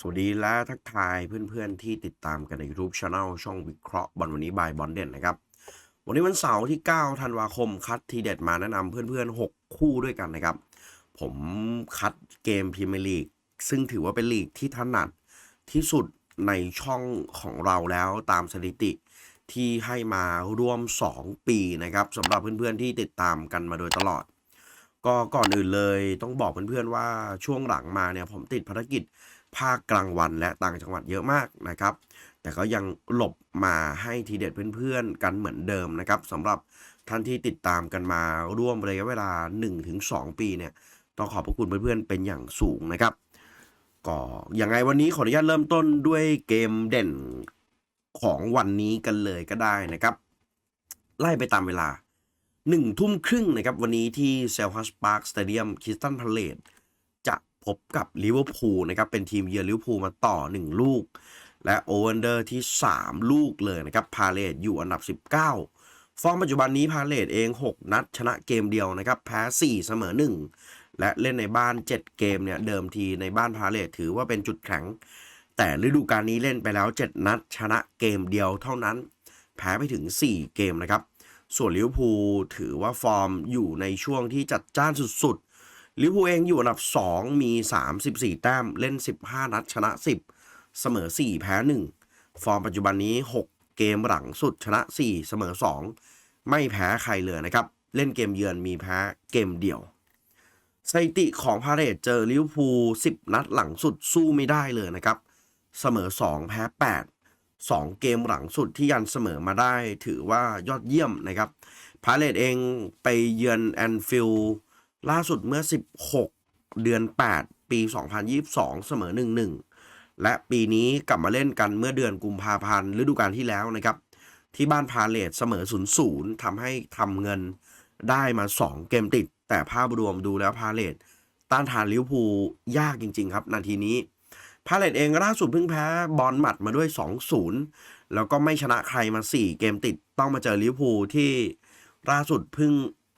สวัสดีและทักทายเพื่อนๆที่ติดตามกันใน YouTube Channel ช่องวิเคราะห์บอลวันนี้บายบอลเด่นนะครับ วันนี้วันเสาร์ที่ 9 ธันวาคม คัดทีเด็ดมาแนะนำเพื่อนๆ 6 คู่ด้วยกันนะครับ ผมคัดเกมพรีเมียร์ลีกซึ่งถือว่าเป็นลีกที่ถนัดที่สุดในช่องของเราแล้วตามสถิติที่ให้มาร่วม 2 ปีนะครับสำหรับเพื่อนๆที่ติดตามกันมาโดยตลอด ก็ก่อนอื่นเลยต้องบอกเพื่อนๆว่าช่วงหลังมาเนี่ยผมติดภารกิจ ภาคกลางวันและต่างจังหวัดเยอะมากนะครับ แต่ก็ยังหลบมาให้ทีเด็ดเพื่อนๆกันเหมือนเดิมนะครับสำหรับท่านที่ติดตามกันมาร่วมระยะเวลา 1-2 ปีเนี่ยต้องขอบพระคุณเพื่อนๆเป็นอย่างสูงนะครับก็อยังไงวันนี้ขออนุญาตเริ่มต้นด้วยเกมเด่นของวันนี้กันเลยก็ได้นะครับ ไล่ไปตามเวลาหนึ่งทุ่มครึ่งนะครับ วันนี้ที่เซลฮัสพาร์คสเตเดียมคิสตันพาเลต พบกับลิเวอร์พูลนะครับเป็นทีมเยือนลิเวอร์พูลมาต่อ 1 ลูก และโอเวนเดอร์ที่ 3 ลูกเลยนะครับพาเลตอยู่อันดับ 19 ฟอร์มปัจจุบันนี้พาเลตเอง 6 นัดชนะเกมเดียวนะครับแพ้ 4 เสมอ 1 และเล่นในบ้าน 7 เกมเนี่ยเดิมทีในบ้านพาเลตถือว่าเป็นจุดแข็ง แต่ฤดูกาลนี้เล่นไปแล้ว 7 นัดชนะเกมเดียวเท่านั้น แพ้ไปถึง 4 เกมนะครับส่วนลิเวอร์พูลถือว่าฟอร์มอยู่ในช่วงที่จัดจ้านสุดๆ ลิเวอร์พูลเองอยู่อันดับ 2 มี 34 แต้มเล่น 15 นัดชนะ 10 เสมอ 4 แพ้ 1 ฟอร์มปัจจุบันนี้ 6 เกมหลังสุดชนะ 4 เสมอ 2 ไม่แพ้ใครเลยนะครับ เล่นเกมเยือนมีแพ้เกมเดียวสถิติของพาเรตเจอลิเวอร์พูล10 นัดหลังสุดสู้ไม่ได้เลยนะครับ เสมอ 2 แพ้ 8 2 เกมหลังสุดที่ยันเสมอมาได้ถือว่ายอดเยี่ยมนะครับพาเลตเองไปเยือนแอนฟิลด์ ล่าสุดเมื่อ 16 เดือน 8 ปี 2022 เสมอ 1-1 และปีนี้กลับมาเล่นกันเมื่อเดือนกุมภาพันธ์ฤดูกาลที่แล้วนะครับ ที่บ้านพาเลตเสมอ 0-0ทำให้ทำเงินได้มา 2 เกมติด แต่ภาพรวมดูแล้วพาเลตต้านทานลิวพูยากจริง ๆ ครับ นาทีนี้ พาเลตเองล่าสุดเพิ่งแพ้บอลหมัดมาด้วย 2-0 แล้วก็ไม่ชนะใครมา 4 เกมติดต้องมาเจอลิวพูที่ล่าสุดเพิ่ง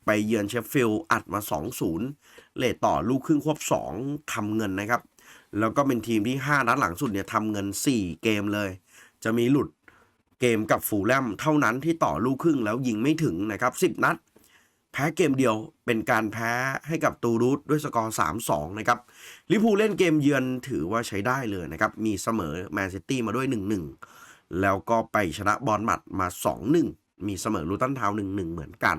ไปเยือนเชฟฟิลด์อัดมา 2-0 เลทต่อลูกครึ่งควบ 2ทำเงินนะครับ แล้วก็เป็นทีมที่ 5 นัดหลังสุดเนี่ยทำเงิน 4 เกมเลย จะมีหลุดเกมกับฟูแลมเท่านั้นที่ต่อลูกครึ่งแล้วยิงไม่ถึงนะครับ 10 นัด แพ้เกมเดียวเป็นการแพ้ให้กับตูรูทด้วยสกอร์ 3-2 นะครับลิพูเล่นเกมเยือนถือว่าใช้ได้เลยนะครับ มีเสมอแมนซิตี้มาด้วย 1-1 แล้วก็ไปชนะบอลหมัดมา 2-1 มีเสมอลูตันทาวน์1-1 เหมือนกัน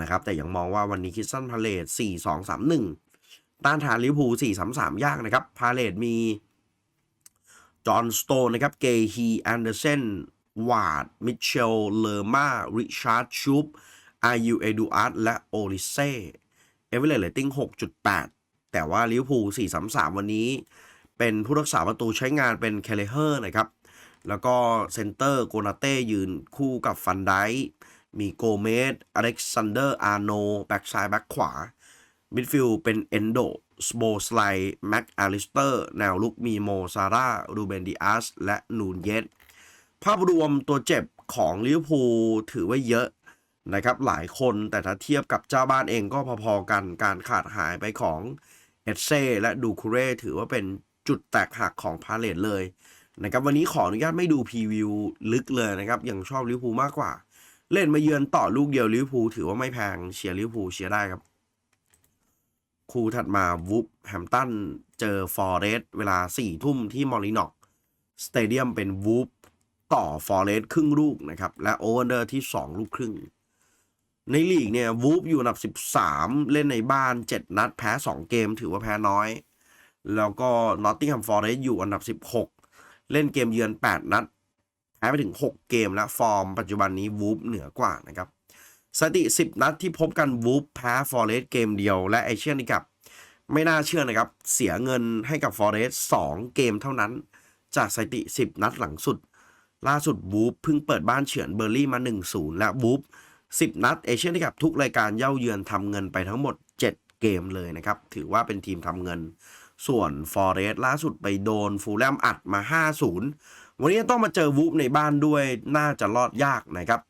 นะครับ แต่ยังมองว่าวันนี้คิสตันพาเลต4-2-3-1ต้านทานลิเวอร์พูล4-3-3ยากนะครับ พาเลตมี จอห์นสโตนนะครับ เกฮีแอนเดอร์เซนวาร์ด มิเชล เลอร์มาริชาร์ดชูปอายูเอดูอาร์ตและโอลิเซ่ เอเวอเรสต์เรตติ้ง6.8 แต่ว่าลิเวอร์พูล4-3-3 วันนี้ เป็นผู้รักษาประตูใช้งานเป็นเคเลเฮอร์นะครับ แล้วก็เซนเตอร์โกนาเต้ยืนคู่กับฟันได มีโกเมสอเล็กซานเดอร์ อาร์โน แบ็กซ้าย แบ็กขวา มิดฟิลด์เป็นเอนโดสโบสไลแม็กอาริสเตอร์ แนวลุกมีโม ซาร่า รูเบนดิอาส และนูนเยส ภาพรวมตัวเจ็บของลิเวอร์พูลถือว่าเยอะนะครับ หลายคนแต่ถ้าเทียบกับเจ้าบ้านเองก็พอๆกัน การขาดหายไปของเอเซและดูคูเร่ถือว่าเป็นจุดแตกหักของพาเลตเลยนะครับวันนี้ขออนุญาตไม่ดูพรีวิวลึกเลยนะครับยังชอบลิเวอร์พูลมากกว่า เล่นมาเยือนต่อลูกเดียวลิเวอร์พูลถือว่าไม่แพงเชียร์ลิเวอร์พูลเชียร์ได้ครับ คู่ถัดมาวูฟแฮมตันเจอฟอร์เรสเวลาสี่ทุ่มที่มอรินอกสเตเดียมเป็นวูฟต่อฟอร์เรสครึ่งลูกนะครับ และโอเวอร์เดอร์ที่ 2 ลูกครึ่ง ในลีกเนี่ยวูฟอยู่อันดับ 13 เล่นในบ้าน 7 นัดแพ้ 2 เกมถือว่าแพ้น้อย แล้วก็นอตติงแฮมฟอร์เรสอยู่อันดับ 16 เล่นเกมเยือน 8 นัด แพ้ไปถึง 6 เกมและฟอร์มปัจจุบันนี้วูฟเหนือกว่านะครับสถิติ 10 นัดที่พบกันวูฟแพ้ฟอร์เรสเกมเดียวและเอเชียนนี่กับ ไม่น่าเชื่อนะครับ เสียเงินให้กับฟอร์เรส2เกมเท่านั้น จากสถิติ 10 นัดหลังสุด ล่าสุดบูฟเพิ่งเปิดบ้านเฉือนเบอร์ลี่มา 1-0 และบูฟ10 นัดเอเชียนกับทุกรายการเย่าเยือนทำเงินไปทั้งหมด 7 เกมเลยนะครับ ถือว่าเป็นทีมทำเงิน ส่วนฟอร์เรสล่าสุดไปโดนฟูลแลมอัดมา 5-0 วันนี้ต้องมาเจอวูฟในบ้านด้วยน่าจะรอดยากนะครับ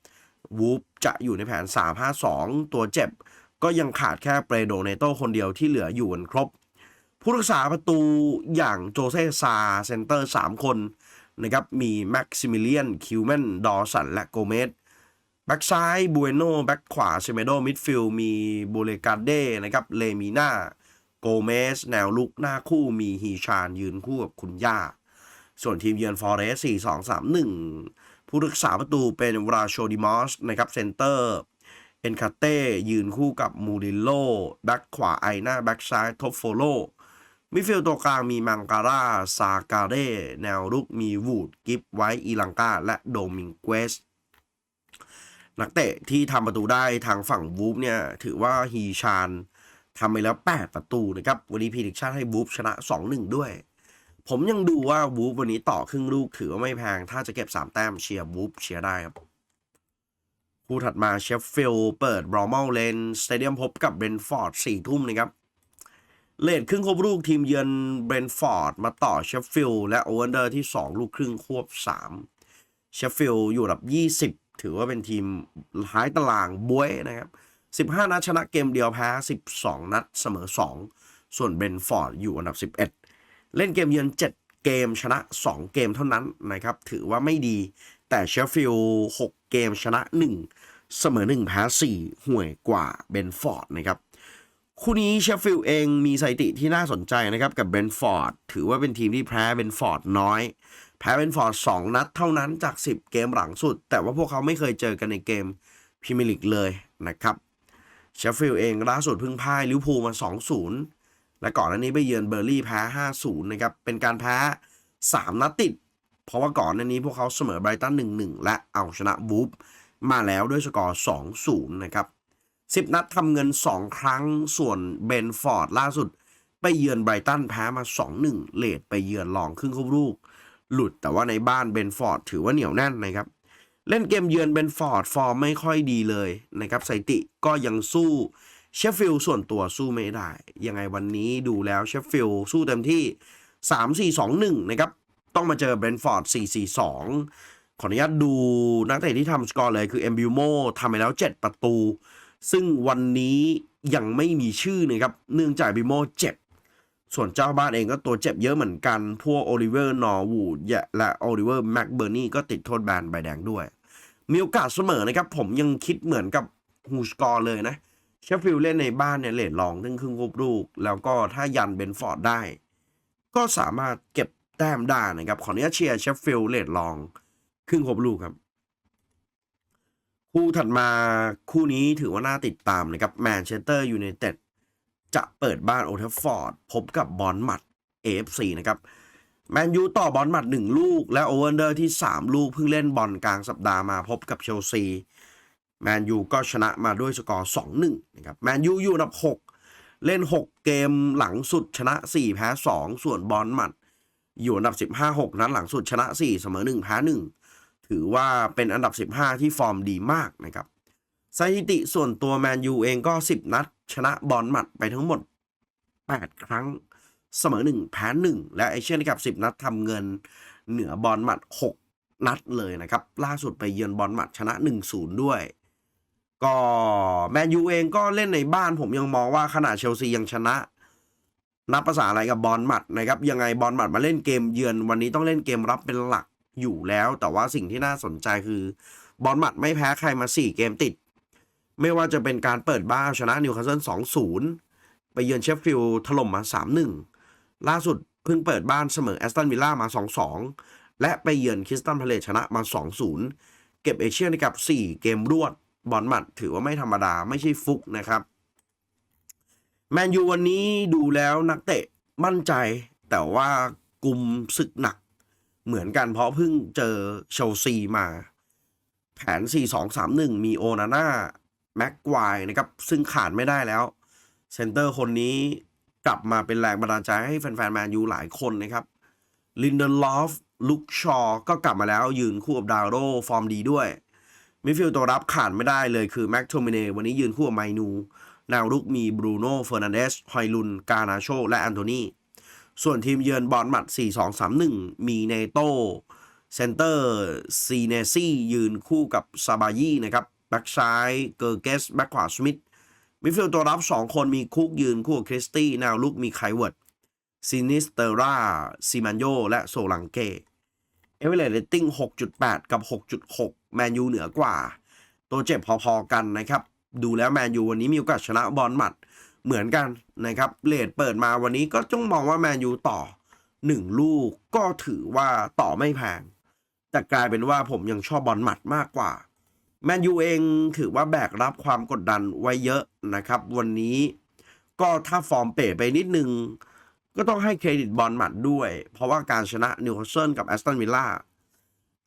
วูฟจะอยู่ในแผน 3-5-2 ตัวเจ็บ ก็ยังขาดแค่เปรโดเนโตคนเดียวที่เหลืออยู่กันครบผผู้รักษาประตูอย่างโจเซซาเซนเตอร์ 3 คนนะครับมีแม็กซิมิเลียน คิวแมน ดอสัน และโกเมสแบ็กซ้ายบูเอโนแบ็กขวาเซเมโดมิดฟิลมีบูเลกาเดนะครับเลมีนาโกเมส แนวลุกหน้าคู่มีฮีชานยืนคู่กับคุณย่า ส่วนทีมเยือนฟอร์เรส4 2 3 1ผู้รักษาประตูเป็นวราโชดิมอสนะครับเซนเตอร์เอ็นคาเต้ยืนคู่กับมูริโลแบ็กขวาไอหน้าแบ็กซ้ายท็อปโฟโลมิดฟิลตัวกลางมีมังการาซาการเร่แนวรุกมีวูดกิฟไว้อีลังกาและโดมิงเกสนักเตะที่ทำประตูได้ทางฝั่งวูฟเนี่ยถือว่าฮีชานทำไปแล้ว 8 ประตูนะครับ วันนี้พีดิกชั่นให้วูฟชนะ 2-1 ด้วย ผมยังดูว่าวูฟวันนี้ต่อครึ่งลูกถือว่าไม่แพง ถ้าจะเก็บ 3 แต้มเชียร์วูฟเชียร์ได้ครับคู่ถัดมาเชฟฟิลด์เปิดบรอม l ลเลนสเตเดียมพบกับเบรนฟอร์ดสี่ทุ่มนะครับเลดครึ่งครบลูกทีมเยือนเบรนฟอร์ดมาต่อเชฟฟิลด์และโอเวอร์เดอร์ที่ 2 ลูกครึ่งควบ3เชฟฟิลด์อยู่อันดับ 20 ถือว่าเป็นทีมท้ายตารางบวยนะครับ 15 นัดชนะเกมเดียวแพ้ 12 นัดเสมอ 2 ส่วนเบรนฟอร์ดอยู่อันดับ 11 เล่นเกมเยือน 7 เกมชนะ 2 เกมเท่านั้นนะครับ ถือว่าไม่ดี แต่เชฟฟิลด์6เกมชนะ 1 เสมอ 1 แพ้ 4 ห่วยกว่าเบนฟอร์ดนะครับคู่นี้เชฟฟิลด์เองมีสถิติที่น่าสนใจนะครับ กับเบนฟอร์ดถือว่าเป็นทีมที่แพ้เบนฟอร์ดน้อย แพ้เบนฟอร์ด 2 นัดเท่านั้นจาก 10 เกมหลังสุด แต่ว่าพวกเขาไม่เคยเจอกันในเกมพรีเมียร์ลีกเลยนะครับเชฟฟิลด์เองล่าสุดเพิ่งพ่ายลิเวอร์พูลมา 2-0 และก่อนหน้านี้ไปเยือนเบอร์ลี่แพ้ 5-0 นะครับ เป็นการแพ้ 3 นัดติด เพราะว่าก่อนหน้านี้พวกเขาเสมอไบรตัน 1-1 และเอาชนะบูฟมาแล้วด้วยสกอร์ 2-0 นะครับ 10 นัดทำเงิน 2 ครั้ง ส่วนเบนฟอร์ดล่าสุด ไปเยือนไบรตันแพ้มา 2-1 เลดไปเยือนลองครึ่งครบลูก หลุดแต่ว่าในบ้านเบนฟอร์ดถือว่าเหนียวแน่นนะครับเล่นเกมเยือนเบนฟอร์ดฟอร์มไม่ค่อยดีเลยนะครับสถิติก็ยังสู้ เชฟฟิลด์ส่วนตัวสู้ไม่ได้ ยังไงวันนี้ดูแล้วเชฟฟิลด์สู้เต็มที่ 3-4-2-1 นะครับ ต้องมาเจอเบรนฟอร์ด 4-4-2 ขออนุญาตดูนักเตะที่ทำสกอร์เลยคือเอ็มบิวโมทำไปแล้ว 7 ประตู ซึ่งวันนี้ยังไม่มีชื่อนะครับ เนื่องจากบิวโมเจ็บ ส่วนเจ้าบ้านเองก็ตัวเจ็บเยอะเหมือนกัน พวกโอลิเวอร์นอร์วูดและโอลิเวอร์แม็กเบอร์นี่ก็ติดโทษแบนใบแดงด้วย มีโอกาสเสมอนะครับ ผมยังคิดเหมือนกับฮูสกอร์เลยนะ เชฟฟิลด์เล่นในบ้านเนี่ยเลดลองถึงครึ่งรูปลูก แล้วก็ถ้ายันเบนฟอร์ดได้ ก็สามารถเก็บแต้มได้นะครับ ขออนุญาตเชียร์เชฟฟิลด์เลดลอง ครึ่งครบลูกครับ คู่ถัดมาคู่นี้ถือว่าน่าติดตามนะครับแมนเชสเตอร์ยูไนเต็ดจะเปิดบ้านโอเทฟฟอร์ดพบกับบอลมัด AFC นะครับแมนยูต่อบอลหมัด 1 ลูก และโอเวอร์เดอร์ที่ 3 ลูกเพิ่งเล่นบอลกลางสัปดาห์มาพบกับเชลซี แมนยูก็ชนะมาด้วยสกอร์2-1นะครับแมนยูอยู่อันดับ 6 เล่น 6 เกมหลังสุดชนะ 4 แพ้ 2 ส่วนบอลหมัด อยู่อันดับ 15 6 นัดหลังสุดชนะ 4 เสมอ 1 แพ้ 1 ถือว่าเป็นอันดับ 15 ที่ฟอร์มดีมากนะครับสถิติส่วนตัวแมนยูเองก็ 10 นัด ชนะบอลหมัดไปทั้งหมด 8 ครั้งเสมอ 1 แพ้ 1 และเอเชียนกับ 10 นัดทำเงินเหนือบอลหมัด 6 นัดเลยนะครับ ล่าสุดไปเยือนบอลหมัดชนะ 1-0 ด้วย ก็แมนยูเองก็เล่นในบ้านผมยังมองว่าขนาดเชลซียังชนะ นับภาษาอะไรกับบอลหมัดนะครับ ยังไงบอลหมัดมาเล่นเกมเยือนวันนี้ต้องเล่นเกมรับเป็นหลักอยู่แล้ว แต่ว่าสิ่งที่น่าสนใจคือบอลหมัดไม่แพ้ใครมา 4 เกมติด ไม่ว่าจะเป็นการเปิดบ้านชนะนิวคาสเซิล2-0 ไปเยือนเชฟฟิลด์ถล่มมา 3-1 ล่าสุดเพิ่งเปิดบ้านเสมอแอสตันวิลล่ามา 2-2 และไปเยือนคริสตันพาเลตชนะมา 2-0 เก็บเอเชียนกับ 4 เกมรวด บอลหมัดถือว่าไม่ธรรมดาไม่ใช่ฟุกนะครับแมนยูวันนี้ดูแล้วนักเตะมั่นใจ แต่ว่ากลุ่มศึกหนัก เหมือนกันเพราะเพิ่งเจอเชลซีมา แผน 4-2-3-1 มีโอนาน่าแม็กควายนะครับ ซึ่งขาดไม่ได้แล้ว เซนเตอร์คนนี้กลับมาเป็นแรงบันดาลใจให้แฟนๆแมนยูหลายคนนะครับ ลินเดนลอฟลุกชอก็กลับมาแล้วยืนคู่กับดาวโรฟอร์มดีด้วย มิดฟิลด์ตัวรับขาดไม่ได้เลยคือแม็กโทมิเนวันนี้ยืนคู่กับไมนูแนวรุกมีบรูโน่เฟอร์นันเดสฮอยลุน กานาโช และแอนโทนีส่วนทีมเยือนบอลหมัด 4-2-3-1 มีเนโตเซนเตอร์ซีเนซี่ยืนคู่กับซาบายีนะครับแบ็กซ้ายเกอร์เกสแบ็กขวาสมิธมิดฟิลด์ตัวรับ 2 คนมีคุกยืนคู่กับคริสตี้แนวลุกมีไคเวิร์ดซินิสเตอร่าซิมันโยและโซลังเกเอเวอเรสต์เรตติ้ง6.8 กับ 6.6 แมนยูเหนือกว่า ตัวเจ็บพอๆกันนะครับ ดูแล้วแมนยูวันนี้มีโอกาสชนะบอลหมัดเหมือนกันนะครับเลดเปิดมาวันนี้ก็ต้องมองว่าแมนยูต่อ 1 ลูกก็ถือว่าต่อไม่แพง แต่กลายเป็นว่าผมยังชอบบอลหมัดมากกว่าแมนยูเองถือว่าแบกรับความกดดันไว้เยอะนะครับ วันนี้ก็ถ้าฟอร์มเป๋ไปนิดนึง ก็ต้องให้เครดิตบอลหมัดด้วย เพราะว่าการชนะนิวคาสเซิลกับแอสตันวิลล่า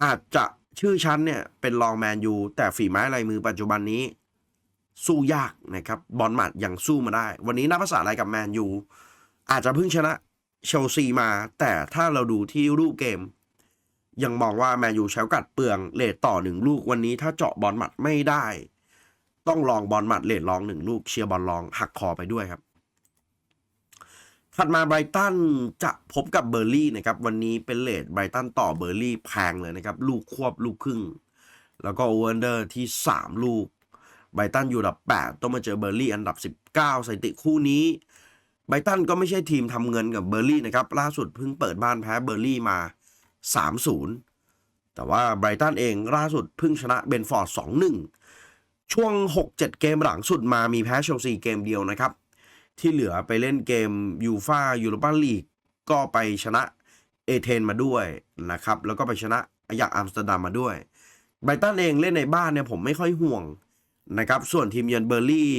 อาจจะ ชื่อชั้นเนี่ยเป็นรองแมนยูแต่ฝีไม้ลายมือปัจจุบันนี้ สู้ยากนะครับบอลหมัดยังสู้มาได้ วันนี้นับภาษาอะไรกับแมนยูอาจจะเพิ่งชนะเชลซีมา แต่ถ้าเราดูที่รูปเกม ยังมองว่าแมนยูใช้โอกาสเปลืองเลทต่อหนึ่งลูกวันนี้ถ้าเจาะบอลหมัดไม่ได้ ต้องลองบอลหมัดเลทลองหนึ่งลูกเชียร์บอลลองหักคอไปด้วยครับ ถัดมาไบรตันจะพบกับเบอร์ลี่นะครับ วันนี้เป็นเลทไบรตันต่อเบอร์ลี่แพงเลยนะครับ ลูกควบลูกครึ่ง แล้วก็โอเวอร์เดอร์ที่ 3 ลูกไบรตันอยู่อันดับ 8 ต้องมาเจอเบอร์ลี่อันดับ 19สถิติคู่นี้ไบรตันก็ไม่ใช่ทีมทำเงินกับเบอร์ลี่นะครับ ล่าสุดเพิ่งเปิดบ้านแพ้เบอร์ลี่มา 3-0 แต่ว่าไบรตันเองล่าสุดเพิ่งชนะเบนฟอร์ด 2-1 ช่วง 6-7 เกมหลังสุดมามีแพ้เชลซีเกมเดียวนะครับ ที่เหลือไปเล่นเกมยูฟายูโรปาลีกก็ไปชนะเอเธนมาด้วยนะครับ แล้วก็ไปชนะอยักอัมสเตอร์ดัมมาด้วยไบตันเองเล่นในบ้านเนี่ยผมไม่ค่อยห่วงนะครับ ส่วนทีมเยือนเบอร์ลี่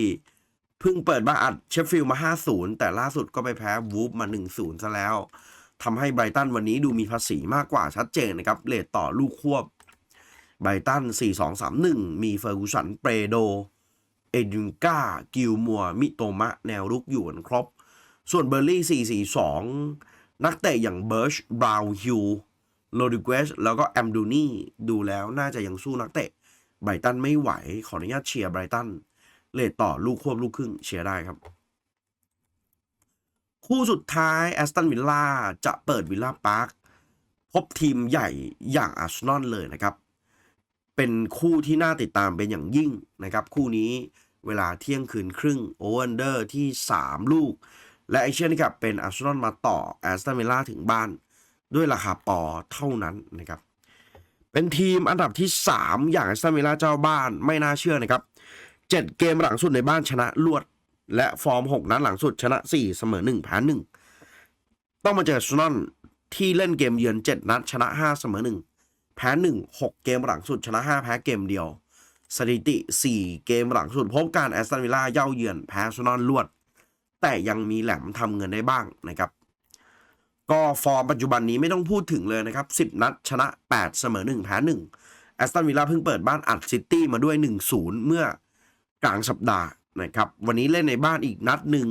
เพิ่งเปิดบ้านอัดเชฟฟิลมา 5-0 แต่ล่าสุดก็ไปแพ้วูฟมา 1-0 ซะแล้ว ทำให้ไบตันวันนี้ดูมีภาษีมากกว่าชัดเจนนะครับ เลทต่อลูกควบไบตัน 4-2-3-1 มีเฟอร์กูสันเปรโด เอดินก้ากิลมัว มิโตมะ แนวรุกอยู่กันครบ ส่วนเบอร์ลี่4-4-2 นักเตะอย่างเบิร์ช บราวน์ฮิลโรดิเกสแล้วก็แอมดูนี่ดูแล้วน่าจะยังสู้นักเตะไบรตันไม่ไหว ขออนุญาตเชียร์ไบรตัน เลทต่อลูกควบลูกครึ่งเชียร์ได้ครับ คู่สุดท้ายแอสตันวิลล่าจะเปิดวิลล่าพาร์คพบทีมใหญ่อย่างอาร์เซนอลเลยนะครับ เป็นคู่ที่น่าติดตามเป็นอย่างยิ่งนะครับ คู่นี้เวลาเที่ยงคืนครึ่งโอเวอร์เดอร์ที่ 3 ลูก และไอเชียนกับเป็นอาร์เซนอลมาต่อแอสตันวิลล่าถึงบ้าน ด้วยราคาปอเท่านั้นนะครับเป็นทีมอันดับที่ 3 อย่างแอสตันวิลล่าเจ้าบ้านไม่น่าเชื่อนะครับ 7 เกมหลังสุดในบ้านชนะรวด และฟอร์ม 6 นัดหลังสุดชนะ 4 เสมอ1แพ้1ต้องมาเจออาร์เซนอลที่เล่นเกมเยือน 7 นัดชนะ 5 เสมอ1 แพ้1 6 เกมหลังสุดชนะ 5 แพ้เกมเดียว สถิติ 4 เกมหลังสุดพบการแอสตันวิลล่าเย่าเยือนแพ้อาร์เซนลวด แต่ยังมีแหลมทำเงินได้บ้างนะครับก็ฟอร์มปัจจุบันนี้ไม่ต้องพูดถึงเลยนะครับ 10 นัดชนะ 8 เสมอ 1 แพ้1แอสตันวิลล่าเพิ่งเปิดบ้านอัดซิตี้มาด้วย 1-0 เมื่อกลางสัปดาห์นะครับ วันนี้เล่นในบ้านอีกนัดหนึ่ง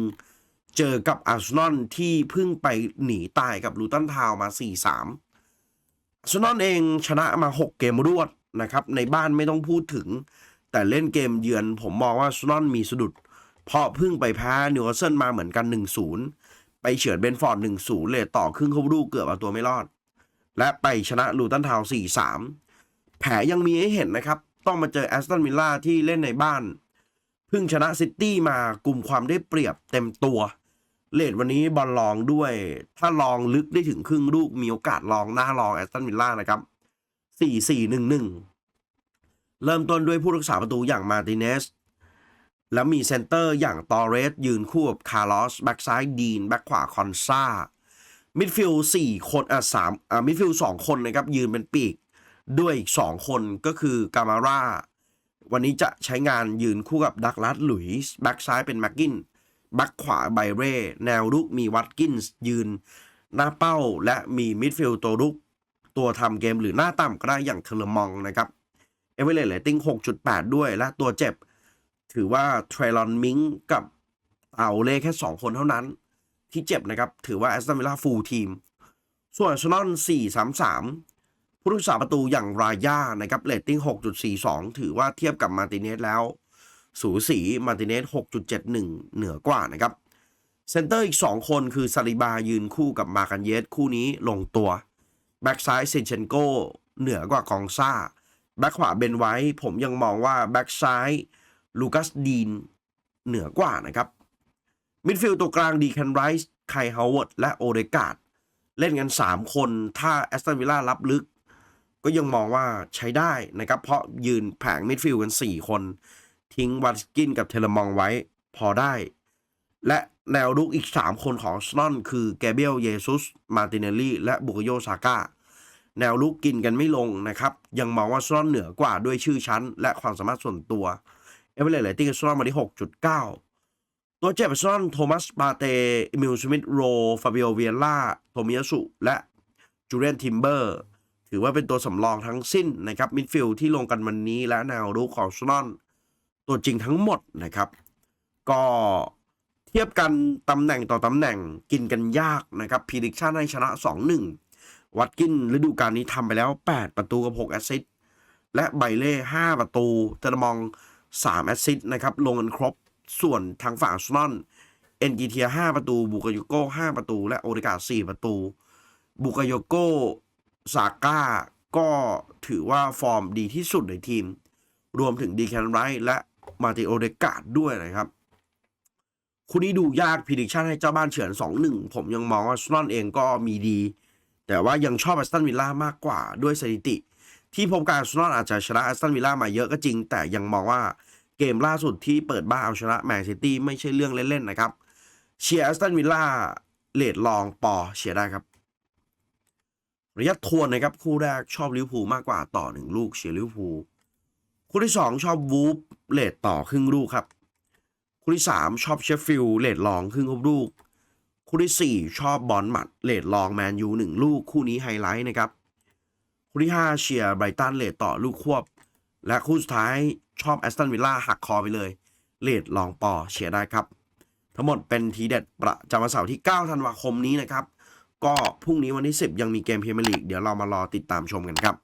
เจอกับอาร์เซนอลที่เพิ่งไปหนีตายกับลูตันทาวมา 4-3อาร์เซนอลเองชนะมา 6 เกมรวดนะครับ ในบ้านไม่ต้องพูดถึง แต่เล่นเกมเยือนผมมองว่าซนอลมีสะดุด เพราะเพิ่งไปแพ้นิวคาสเซิลมาเหมือนกัน 1-0 ไปเฉือนเบนฟอร์ด 1-0 เลยต่อครึ่งเขาดูเกือบเอาตัวไม่รอด และไปชนะลูตันทาวน์4-3 แผลยังมีให้เห็นนะครับ ต้องมาเจอแอสตันวิลล่าที่เล่นในบ้าน เพิ่งชนะซิตี้มากลุ่มความได้เปรียบเต็มตัว เลดวันนี้บอลลองด้วย ถ้าลองลึกได้ถึงครึ่งลูกมีโอกาสลองหน้าลองแอสตันวิลล่านะครับ 4-4-1-1 เริ่มต้นด้วยผู้รักษาประตูอย่างมาติเนสแล้วมีเซนเตอร์อย่างตอเรส ยืนคู่กับคาร์ลอส แบ็กซ้ายดีน แบ็กขวาคอนซามิดฟิลด์สี่คนอะสามอะมิดฟิลด์สองคนนะครับ ยืนเป็นปีก ด้วยอีกสองคนก็คือกามาร่า วันนี้จะใช้งานยืนคู่กับดักลัสหลุยส์แบ็กซ้ายเป็นแม็กกิน บ็กขวาไบเร่ แนวรุกมีวัตกินส์ยืน หน้าเป้าและมีมิดฟิลด์ตัวรุก ตัวทำเกมหรือหน้าต่ำก็ได้อย่างเทเลมองนะครับเอเวอเรสต์เรตติ้ง 6.8 ด้วยและตัวเจ็บ ถือว่าเทรลอนมิงกับเตาเล่แค่ 2 คนเท่านั้น ที่เจ็บนะครับ ถือว่าแอสตันวิลล่าฟูลทีม ส่วนอาร์เซนอล4-3-3 ผู้รักษาประตูอย่างรายานะครับเรตติ้ง 6.42 ถือว่าเทียบกับมาร์ติเนสแล้ว สูสีมาร์ติเนส6.71 เหนือกว่านะครับ เซนเตอร์อีก 2 คนคือซาลิบายืนคู่กับมากันเยสคู่นี้ลงตัว แบ็กซ้ายเซนเชนโกเหนือกว่ากองซ่า แบ็กขวาเบนไว้ ผมยังมองว่าแบ็กซ้ายลูคัสดีนเหนือกว่านะครับ มิดฟิลด์ตัวกลางดีแคนไรส์ไคฮาวเวิร์ดและโอเดกาดเล่นกัน 3 คน ถ้าแอสตันวิลล่ารับลึก ก็ยังมองว่าใช้ได้นะครับ เพราะยืนแผงมิดฟิลด์กัน 4 คน ทิ้งวัตกินกับเทเลมองไว้พอได้ และแนวรุกอีก 3 คนของสนอนคือแกเบียลเยซุส มาติเนลลี่ และบุกโยซาก้า แนวลุกกินกันไม่ลงนะครับ ยังมองว่าสนอนเหนือกว่าด้วยชื่อชั้น และความสามารถส่วนตัว เอเวอเรสต์เรตติ้งสนอนมาที่ 6.9 ตัวเจ็บสนอนโทมัสปาเตมิลสมิธโรฟาบิโอเวียล่าโทมิยาสุและจูเลียนทิมเบอร์ถือว่าเป็นตัวสำรองทั้งสิ้นนะครับมิดฟิลด์ที่ลงกันวันนี้และแนวรุกของสนอน ตัวจริงทั้งหมดนะครับ ก็เทียบกันตำแหน่งต่อตำแหน่งกินกันยากนะครับพีดิกชันให้ชนะ 2-1 วัตกินฤดูกาลนี้ทำไปแล้ว 8 ประตูกับ 6 แอสซิสต์และไบเล่5ประตูเทนมอง 3 แอสซิสต์นะครับลงกันครบส่วนทางฝั่งอาร์เซนอลเอ็นกีเทีย5ประตู บุกาโยโก้5ประตู และโอเดกา4ประตู บุกาโยโก้ซาก้าก็ถือว่าฟอร์มดีที่สุดในทีม รวมถึงดีแคนไรและ มาติโอเดกาดด้วยนะครับคู่นี้ดูยากพิดิชันให้เจ้าบ้านเฉือน2-1 ผมยังมองว่าสนอนเองก็มีดี แต่ว่ายังชอบแอสตันวิลล่ามากกว่าด้วยสถิติ ที่พบการสนอนอาจจะชนะแอสตันวิลล่ามาเยอะก็จริง แต่ยังมองว่าเกมล่าสุดที่เปิดบ้านเอาชนะแมนซิตี้ไม่ใช่เรื่องเล่นๆนะครับเชียร์แอสตันวิลล่าเลดลองปอเชียร์ได้ครับระยะทวนนะครับคู่แรกชอบลิเวอร์พูลมากกว่าต่อหนึ่งลูกเชียร์ลิเวอร์พูล คู่ที่สองชอบวูฟเลดต่อครึ่งลูกครับ คู่ที่สามชอบเชฟฟิลเลดลองครึ่งลูก คู่ที่สี่ชอบบอลหมัดเลดลองแมนยูหนึ่งลูกคู่นี้ไฮไลท์นะครับ คู่ที่ห้าเชียร์ไบรตันเลดต่อลูกควบ และคู่สุดท้ายชอบแอสตันวิลล่าหักคอไปเลยเลดลองปอเชียร์ได้ครับ ทั้งหมดเป็นทีเด็ดประจำวันเสาร์ที่ 9 ธันวาคมนี้นะครับ ก็พรุ่งนี้วันที่ 10 ยังมีเกมพรีเมียร์ลีกเดี๋ยวเรามารอติดตามชมกันครับ